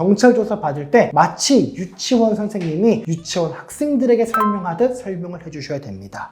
경찰 조사 받을 때 마치 유치원 선생님이 유치원 학생들에게 설명하듯 설명을 해주셔야 됩니다.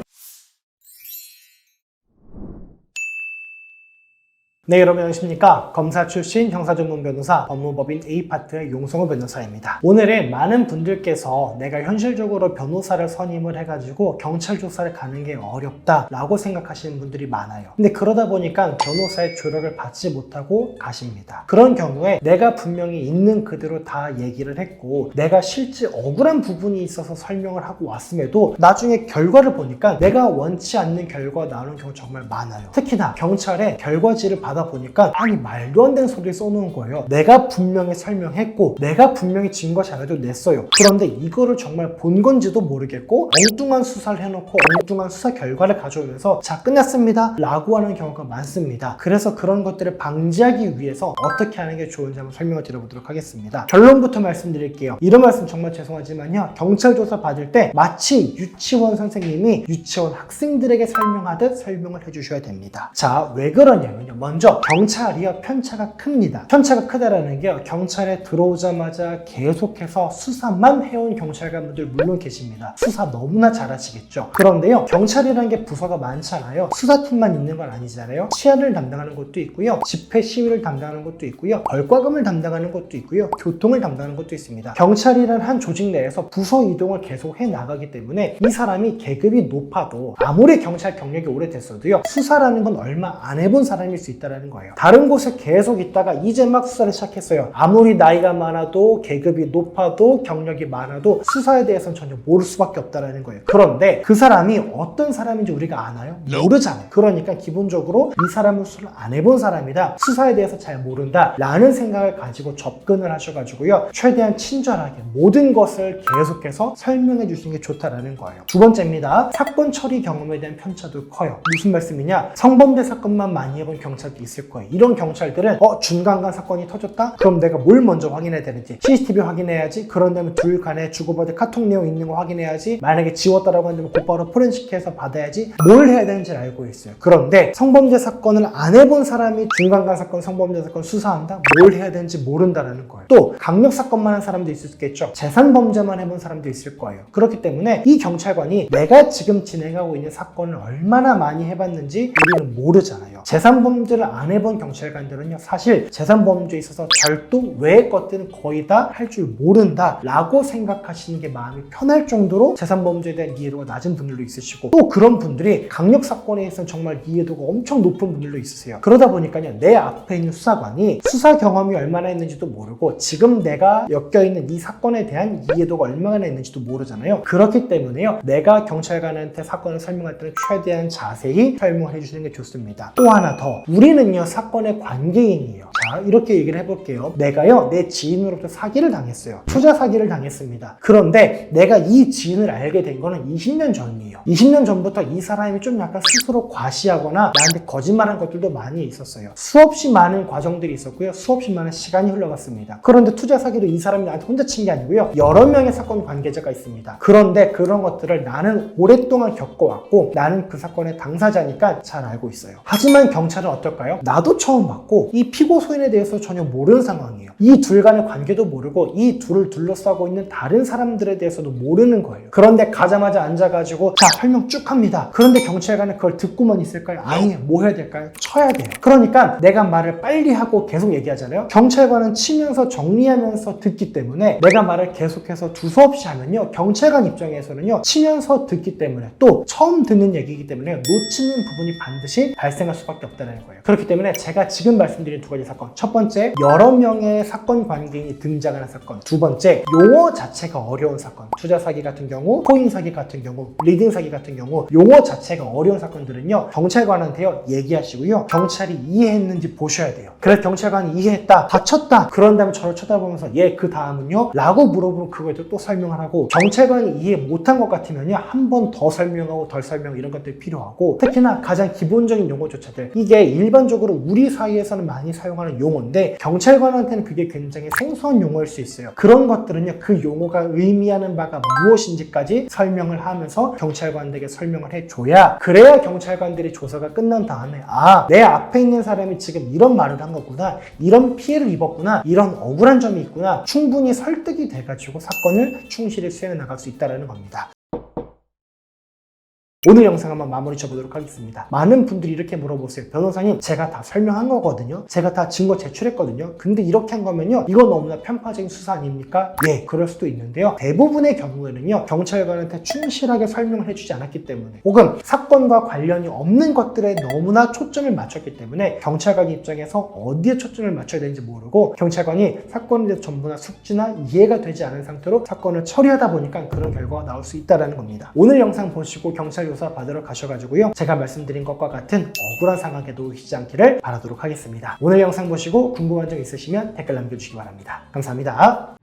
네, 여러분 안녕하십니까? 검사 출신 형사전문 변호사 법무법인 A파트의 용성호 변호사입니다. 오늘은 많은 분들께서 내가 현실적으로 변호사를 선임을 해가지고 경찰 조사를 가는 게 어렵다라고 생각하시는 분들이 많아요. 근데 그러다 보니까 변호사의 조력을 받지 못하고 가십니다. 그런 경우에 내가 분명히 있는 그대로 다 얘기를 했고 내가 실제 억울한 부분이 있어서 설명을 하고 왔음에도 나중에 결과를 보니까 내가 원치 않는 결과가 나오는 경우 정말 많아요. 특히나 경찰에 결과지를 받아 보니까 아니 말도 안 되는 소리를 써놓은 거예요. 내가 분명히 설명했고 내가 분명히 증거 자료도 냈어요. 그런데 이거를 정말 본 건지도 모르겠고 엉뚱한 수사를 해놓고 엉뚱한 수사 결과를 가져오면서 자 끝났습니다 라고 하는 경우가 많습니다. 그래서 그런 것들을 방지하기 위해서 어떻게 하는 게 좋은지 한번 설명을 드려보도록 하겠습니다. 결론부터 말씀드릴게요. 이런 말씀 정말 죄송하지만요. 경찰 조사 받을 때 마치 유치원 선생님이 유치원 학생들에게 설명하듯 설명을 해주셔야 됩니다. 자, 왜 그러냐면요. 먼저 경찰이요 편차가 큽니다. 편차가 크다라는 게요. 경찰에 들어오자마자 계속해서 수사만 해온 경찰관분들 물론 계십니다. 수사 너무나 잘하시겠죠. 그런데요. 경찰이라는 게 부서가 많잖아요. 수사팀만 있는 건 아니잖아요. 치안을 담당하는 것도 있고요. 집회 시위를 담당하는 것도 있고요. 벌과금을 담당하는 것도 있고요. 교통을 담당하는 것도 있습니다. 경찰이라는 한 조직 내에서 부서 이동을 계속 해 나가기 때문에 이 사람이 계급이 높아도 아무리 경찰 경력이 오래됐어도요. 수사라는 건 얼마 안 해본 사람일 수 있다는 거예요. 다른 곳에 계속 있다가 이제 막 수사를 시작했어요. 아무리 나이가 많아도 계급이 높아도 경력이 많아도 수사에 대해서는 전혀 모를 수밖에 없다는 거예요. 그런데 그 사람이 어떤 사람인지 우리가 아나요? 모르잖아요. 그러니까 기본적으로 이 사람은 수사를 안 해본 사람이다. 수사에 대해서 잘 모른다. 라는 생각을 가지고 접근을 하셔가지고요. 최대한 친절하게 모든 것을 계속해서 설명해 주시는 게 좋다라는 거예요. 두 번째입니다. 사건 처리 경험에 대한 편차도 커요. 무슨 말씀이냐? 성범죄 사건만 많이 해본 경찰 도 있을 거예요. 이런 경찰들은 어 중간간 사건이 터졌다? 그럼 내가 뭘 먼저 확인해야 되는지 CCTV 확인해야지. 그런 다음에 둘 간에 주고받은 카톡 내용 있는 거 확인해야지. 만약에 지웠다라고 한다면 곧바로 포렌식해서 받아야지. 뭘 해야 되는지를 알고 있어요. 그런데 성범죄 사건을 안 해본 사람이 중간간 사건, 성범죄 사건 수사한다? 뭘 해야 되는지 모른다라는 거예요. 또 강력 사건만 한 사람도 있을 수 있겠죠. 재산 범죄만 해본 사람도 있을 거예요. 그렇기 때문에 이 경찰관이 내가 지금 진행하고 있는 사건을 얼마나 많이 해봤는지 우리는 모르잖아요. 재산 범죄를 안 해본 경찰관들은요, 사실 재산 범죄에 있어서 별도 외의 것들은 거의 다 할 줄 모른다 라고 생각하시는 게 마음이 편할 정도로 재산 범죄에 대한 이해도가 낮은 분들도 있으시고 또 그런 분들이 강력 사건에 있어서 정말 이해도가 엄청 높은 분들도 있으세요. 그러다 보니까요, 내 앞에 있는 수사관이 수사 경험이 얼마나 있는지도 모르고 지금 내가 엮여 있는 이 사건에 대한 이해도가 얼마나 있는지도 모르잖아요. 그렇기 때문에요, 내가 경찰관한테 사건을 설명할 때는 최대한 자세히 설명을 해주시는 게 좋습니다. 또 하나 더, 우리 는요, 사건의 관계인이에요. 자, 이렇게 얘기를 해볼게요. 내가요, 내 지인으로부터 사기를 당했어요. 투자 사기를 당했습니다. 그런데 내가 이 지인을 알게 된 거는 20년 전이에요. 20년 전부터 이 사람이 좀 약간 스스로 과시하거나 나한테 거짓말한 것들도 많이 있었어요. 수없이 많은 과정들이 있었고요. 수없이 많은 시간이 흘러갔습니다. 그런데 투자 사기를 이 사람이 나한테 혼자 친 게 아니고요. 여러 명의 사건 관계자가 있습니다. 그런데 그런 것들을 나는 오랫동안 겪어왔고 나는 그 사건의 당사자니까 잘 알고 있어요. 하지만 경찰은 어떨까요? 나도 처음 봤고 이 피고 소인에 대해서 전혀 모르는 상황이에요. 이 둘 간의 관계도 모르고 이 둘을 둘러싸고 있는 다른 사람들에 대해서도 모르는 거예요. 그런데 가자마자 앉아가지고 자 설명 쭉 합니다. 그런데 경찰관은 그걸 듣고만 있을까요? 아니에요. 뭐 해야 될까요? 쳐야 돼요. 그러니까 내가 말을 빨리 하고 계속 얘기하잖아요. 경찰관은 치면서 정리하면서 듣기 때문에 내가 말을 계속해서 두서없이 하면요. 경찰관 입장에서는요. 치면서 듣기 때문에 또 처음 듣는 얘기이기 때문에 놓치는 부분이 반드시 발생할 수밖에 없다는 거예요. 그렇기 때문에 제가 지금 말씀드린 두 가지 사건. 첫 번째, 여러 명의 사건 관계인이 등장하는 사건. 두 번째, 용어 자체가 어려운 사건. 투자 사기 같은 경우, 코인 사기 같은 경우, 리딩 사기 같은 경우, 용어 자체가 어려운 사건들은요, 경찰관한테요, 얘기하시고요. 경찰이 이해했는지 보셔야 돼요. 그래서 경찰관이 이해했다, 다쳤다. 그런 다음에 저를 쳐다보면서, 얘 그 다음은요? 라고 물어보면 그거에 대해 또 설명을 하고, 경찰관이 이해 못한 것 같으면요, 한 번 더 설명하고 덜 설명 이런 것들이 필요하고, 특히나 가장 기본적인 용어조차들, 이게 일반 일반적으로 우리 사이에서는 많이 사용하는 용어인데 경찰관한테는 그게 굉장히 생소한 용어일 수 있어요. 그런 것들은요 그 용어가 의미하는 바가 무엇인지까지 설명을 하면서 경찰관들에게 설명을 해줘야 그래야 경찰관들이 조사가 끝난 다음에 아 내 앞에 있는 사람이 지금 이런 말을 한 거구나 이런 피해를 입었구나 이런 억울한 점이 있구나 충분히 설득이 돼가지고 사건을 충실히 수행해 나갈 수 있다는 겁니다. 오늘 영상 한번 마무리 쳐보도록 하겠습니다. 많은 분들이 이렇게 물어보세요. 변호사님, 제가 다 설명한 거거든요. 제가 다 증거 제출했거든요. 근데 이렇게 한 거면요. 이건 너무나 편파적인 수사 아닙니까? 예, 그럴 수도 있는데요. 대부분의 경우에는요. 경찰관한테 충실하게 설명을 해주지 않았기 때문에 혹은 사건과 관련이 없는 것들에 너무나 초점을 맞췄기 때문에 경찰관 입장에서 어디에 초점을 맞춰야 되는지 모르고 경찰관이 사건에 대해서 전부나 숙지나 이해가 되지 않은 상태로 사건을 처리하다 보니까 그런 결과가 나올 수 있다는 겁니다. 오늘 영상 보시고 경찰 조사 받으러 가셔가지고요. 제가 말씀드린 것과 같은 억울한 상황에 놓이시지 않기를 바라도록 하겠습니다. 오늘 영상 보시고 궁금한 점 있으시면 댓글 남겨주시기 바랍니다. 감사합니다.